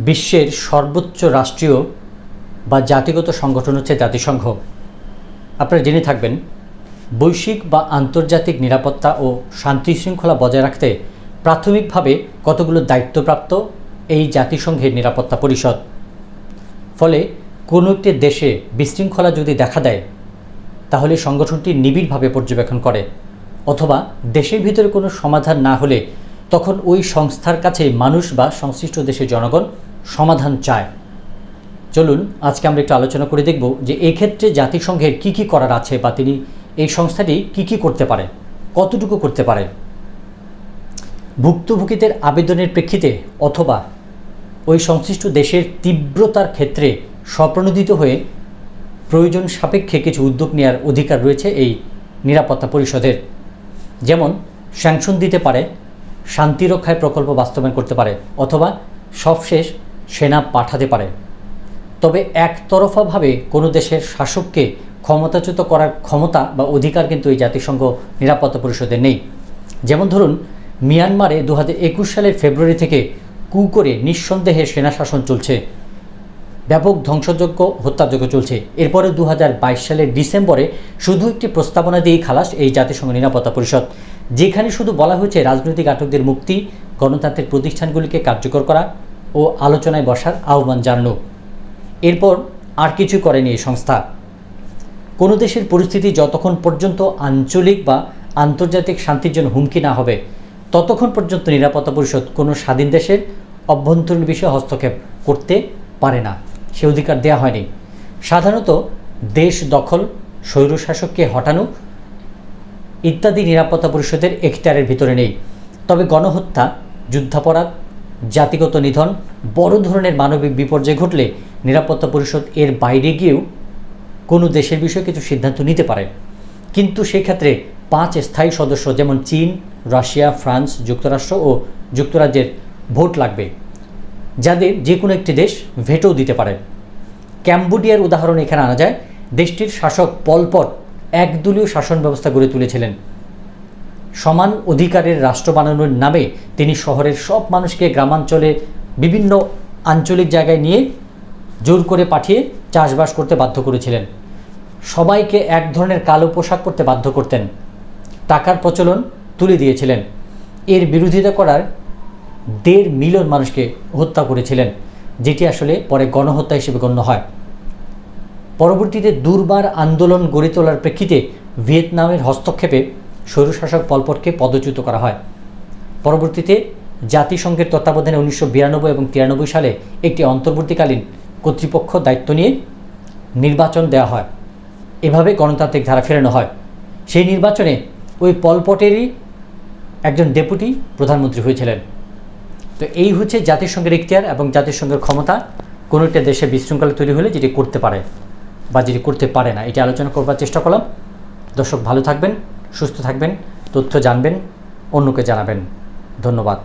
বিশ্বের সর্বোচ্চ রাষ্ট্রীয় বা জাতিগত সংগঠন হচ্ছে জাতিসংঘ। আপনারা জেনে থাকবেন, বৈশ্বিক বা আন্তর্জাতিক নিরাপত্তা ও শান্তি শৃঙ্খলা বজায় রাখতে প্রাথমিকভাবে কতগুলো দায়িত্বপ্রাপ্ত এই জাতিসংঘের নিরাপত্তা পরিষদ? ফলে কোনো একটি দেশে বিশৃঙ্খলা যদি দেখা দেয়, তাহলে সংগঠনটি নিবিড়ভাবে পর্যবেক্ষণ করে। অথবা দেশের ভিতরে কোনো সমাধান না হলে তখন ওই সংস্থার কাছে মানুষ বা সংশ্লিষ্ট দেশের জনগণ সমাধান চায়। চলুন, আজকে আমরা একটু আলোচনা করে দেখব যে এক্ষেত্রে জাতিসংঘের কি কি করার আছে বা তিনি এই সংস্থাটি কি কি করতে পারে, কতটুকু করতে পারে। ভুক্তভোগীদের আবেদনের প্রেক্ষিতে অথবা ওই সংশ্লিষ্ট দেশের তীব্রতার ক্ষেত্রে স্বপ্রণোদিত হয়ে প্রয়োজন সাপেক্ষে কিছু উদ্যোগ নেওয়ার অধিকার রয়েছে এই নিরাপত্তা পরিষদের। যেমন, স্যাংশন দিতে পারে শান্তিরক্ষায় প্রকল্প বাস্তবায়ন করতে পারে, অথবা সবশেষ সেনা পাঠাতে পারে। তবে একতরফাভাবে কোনো দেশের শাসককে ক্ষমতাচ্যুত করার ক্ষমতা বা অধিকার কিন্তু এই জাতিসংঘ নিরাপত্তা পরিষদের নেই। যেমন ধরুন, মিয়ানমারে দু হাজার একুশ সালের ফেব্রুয়ারি থেকে কু করে নিঃসন্দেহে সেনা শাসন চলছে। ব্যাপক ধ্বংসযোগ্য হত্যাযোগ্য চলছে। এরপরে দু হাজার বাইশ সালের ডিসেম্বরে শুধু একটি প্রস্তাবনা দিয়েই খালাস এই জাতিসংঘ নিরাপত্তা পরিষদ, যেখানে শুধু বলা হয়েছে রাজনৈতিক আটকদের মুক্তি, গণতান্ত্রিক প্রতিষ্ঠানগুলিকে কার্যকর করা ও আলোচনায় বসার আহ্বান জানানো। এরপর আর কিছু করেনি এই সংস্থা। কোনো দেশের পরিস্থিতি যতক্ষণ পর্যন্ত আঞ্চলিক বা আন্তর্জাতিক শান্তির জন্য হুমকি না হবে, ততক্ষণ পর্যন্ত নিরাপত্তা পরিষদ কোনো স্বাধীন দেশের অভ্যন্তরীণ বিষয়ে হস্তক্ষেপ করতে পারে না। সে অধিকার দেওয়া হয়নি। সাধারণত দেশ দখল, স্বৈরশাসককে হটানো ইত্যাদি নিরাপত্তা পরিষদের এখতিয়ারের ভিতরে নেই। তবে গণহত্যা, যুদ্ধাপরাধ জাতিগত নিধন, বড় ধরনের মানবিক বিপর্যয় ঘটলে নিরাপত্তা পরিষদ এর বাইরে গিয়েও কোনো দেশের বিষয়ে কিছু সিদ্ধান্ত নিতে পারে। কিন্তু সেক্ষেত্রে পাঁচ স্থায়ী সদস্য যেমন চীন, রাশিয়া, ফ্রান্স, যুক্তরাষ্ট্র ও যুক্তরাজ্যের ভোট লাগবে, যাদের যে কোনো একটি দেশ ভেটো দিতে পারে। ক্যাম্বোডিয়ার উদাহরণ এখানে আনা যায়, দেশটির শাসক পলপট একদলীয় শাসন ব্যবস্থা গড়ে তুলেছিলেন। সমান অধিকারের রাষ্ট্র বানানোর নামে তিনি শহরের সব মানুষকে গ্রামাঞ্চলে বিভিন্ন আঞ্চলিক জায়গায় নিয়ে জোর করে পাঠিয়ে চাষবাস করতে বাধ্য করেছিলেন। সবাইকে এক ধরনের কালো পোশাক পরতে বাধ্য করতেন। টাকার প্রচলন তুলে দিয়েছিলেন। এর বিরোধিতা করার দেড় মিলিয়ন মানুষকে হত্যা করেছিলেন, যেটি আসলে পরে গণহত্যা হিসেবে গণ্য হয়। পরবর্তীতে দুর্বার আন্দোলন গড়ে তোলার প্রেক্ষিতে ভিয়েতনামের হস্তক্ষেপে স্বৈরশাসক পলপটকে পদচ্যুত করা হয়। পরবর্তীতে জাতিসংঘের তত্ত্বাবধানে উনিশশো বিরানব্বই এবং তিরানব্বই সালে একটি অন্তর্বর্তীকালীন কর্তৃপক্ষ দায়িত্ব নিয়ে নির্বাচন দেওয়া হয়। এভাবে গণতান্ত্রিক ধারা ফেরানো হয়। সেই নির্বাচনে ওই পলপটেরই একজন ডেপুটি প্রধানমন্ত্রী হয়েছিলেন। তো এই হচ্ছে জাতিসংঘের ইখতিয়ার এবং জাতিসংঘের ক্ষমতা। কোনো একটা দেশে বিশৃঙ্খলা তৈরি হলে যেটি করতে পারে বা যেটি করতে পারে না, এটি আলোচনা করবার চেষ্টা করলাম। দর্শক ভালো থাকবেন। সুস্থ থাকবেন তথ্য জানবেন অন্যকে জানাবেন। ধন্যবাদ।